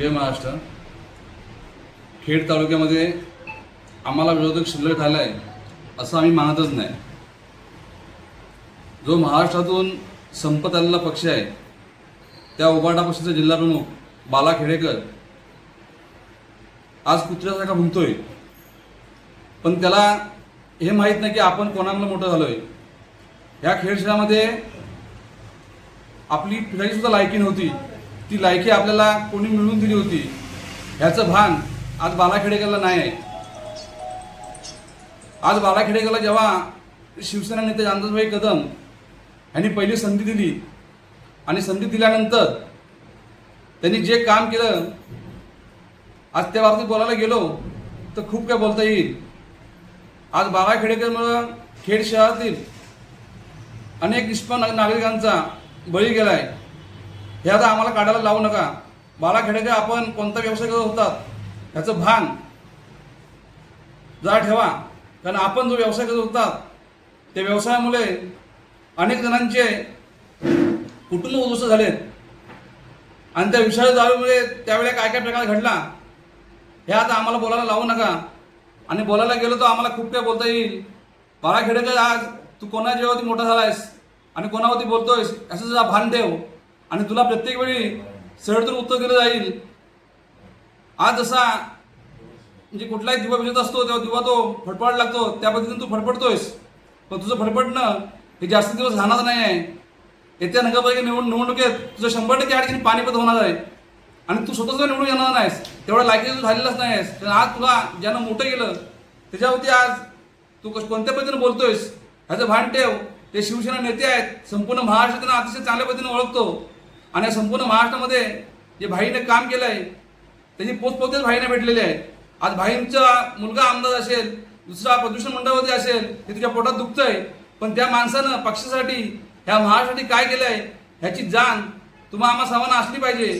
जय महाराष्ट्र. खेड तालुक्यामध्ये आम्हाला विरोधक शिल्लक राहिला आहे असं आम्ही मानतच नाही. जो महाराष्ट्रातून संपत आलेला पक्ष आहे त्या उबाटा पक्षाचा जिल्हाप्रमुख बाला खेडेकर आज कुत्र्यासारखा भुंकतोय. पण त्याला हे माहीत नाही की आपण कोणामुळे मोठं झालोय. ह्या खेळ खेळामध्ये आपली फिरायची सुद्धा लायकी नव्हती. ती लायकी आपल्याला कोणी मिळवून दिली होती ह्याचं भान आज बालाखेडेकरला नाही आहे. आज बालाखेडेकरला जेव्हा शिवसेना नेते अंदाजभाई कदम यांनी पहिली संधी दिली आणि संधी दिल्यानंतर त्यांनी जे काम केलं आज त्या बाबतीत बोलायला गेलो तर खूप काय बोलता येईल. आज बालाखेडेकरमुळं खेड शहरातील अनेक निष्पन्न नागरिकांचा बळी गेलाय. हे आता आम्हाला काढायला लावू नका. बाला खेडेकर आपण कोणता व्यवसाय करत होतात? ह्याचं भान. जरा ठेवा. कारण आपण जो व्यवसाय करत होतात त्या व्यवसायामुळे अनेक जणांचे कुटुंब उद्ध्वस्त झालेत. आणि त्या विषाणू दारूमुळे त्यावेळेला काय काय प्रकार घडला हे आता आम्हाला बोलायला लावू नका. आणि बोलायला गेलो तर आम्हाला खूप काय बोलता येईल. बाळा खेडेकर आज तू कोणाच्या जेव्हावरती मोठा झालायस? आणि कोणावरती बोलतोयस? असं तुझा भान ठेव. आणि तुला प्रत्येक वेळी सरळ उत्तर दिलं जाईल. आज जसा म्हणजे कुठलाही दिवा विजत असतो तेव्हा दिवा तो फडफड लागतो. त्या पद्धतीने तू फडफडतोयस. पण तुझं फडफडणं हे जास्त दिवस राहणार नाही आहे. येत्या नगरपालिका निवड निवडणुकीत तुझं शंभर टक्के या पाणीपत होणार आहे. आणि तू स्वतःच निवडून येणार नाहीस. तेवढा लायकी तू झालेलाच नाहीस. आज तुला ज्यानं मोठं केलं त्याच्यावरती आज तू कश कोणत्या पद्धतीने बोलतोयस? ह्याचं भान ठेव. ते शिवसेना नेते आहेत. संपूर्ण महाराष्ट्र त्यांना अतिशय चांगल्या पद्धतीने ओळखतो. आणि या संपूर्ण महाराष्ट्रामध्ये जे भाईने काम केलं आहे त्याची पोचपोतेच भाईने भेटलेली आहे आज भाईंचा मुलगा आमदार असेल दुसरा प्रदूषण मंडळामध्ये असेल हे तुझ्या पोटात दुखतंय. पण त्या माणसानं पक्षासाठी ह्या महाराष्ट्रासाठी काय केलंय ह्याची जाण तुम्हा आम्हा सर्वांना असली पाहिजे.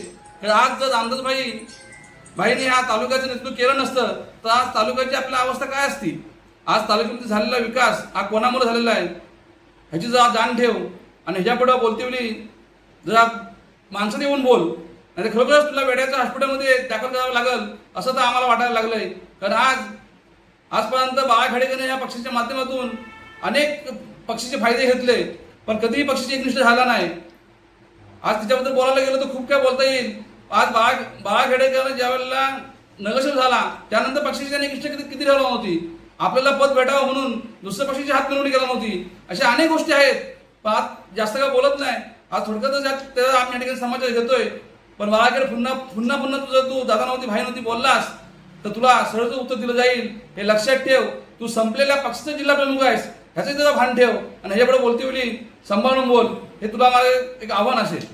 तर आज जर आमदारभाई भाईने ह्या तालुक्याचं नेतृत्व केलं नसतं तर आज तालुक्याची आपली अवस्था काय असती? आज तालुक्यामध्ये झालेला विकास हा कोणामुळे झालेला आहे? ह्याची जरा जाण ठेव. आणि ह्याच्यापुढं बोलतेवली जरा माणसाने येऊन बोल. नाही तर खरोखरच तुला वेड्याच्या हॉस्पिटलमध्ये दाखल करावं लागल असं तर आम्हाला वाटायला लागलंय. कारण आज आजपर्यंत बाळा खेडेकरने या पक्षाच्या माध्यमातून अनेक पक्षाचे फायदे घेतले पण कधीही पक्षाची एकनिष्ठ झाला नाही. आज तिच्याबद्दल बोलायला गेलं तर खूप काय बोलता येईल. आज बाळा बाळा खेडेकर ज्या वेळेला नगरसेवक झाला त्यानंतर पक्षाची त्याने एकनिष्ठ किती किती ठेवला नव्हती आपल्याला पद भेटावं म्हणून दुसऱ्या पक्षाची हात मिळवणी केला नव्हती. अशा अनेक गोष्टी आहेत. पण आज जास्त काय बोलत नाही. आज थोडक्यातच यात त्याचा आम्ही या ठिकाणी समाचार घेतोय पण बाळाकडे पुन्हा पुन्हा पुन्हा तुझं तू दादा नव्हती भाई नव्हती बोललास तर तुला सरळचं उत्तर दिलं जाईल. हे लक्षात ठेव. तू संपलेल्या पक्षाचा जिल्हा प्रमुख आहेस. ह्याचं तुझं भान ठेव. आणि ह्याच्यापुढे बोलते बोली सांभाळून बोल. हे तुला माझं एक आव्हान असेल.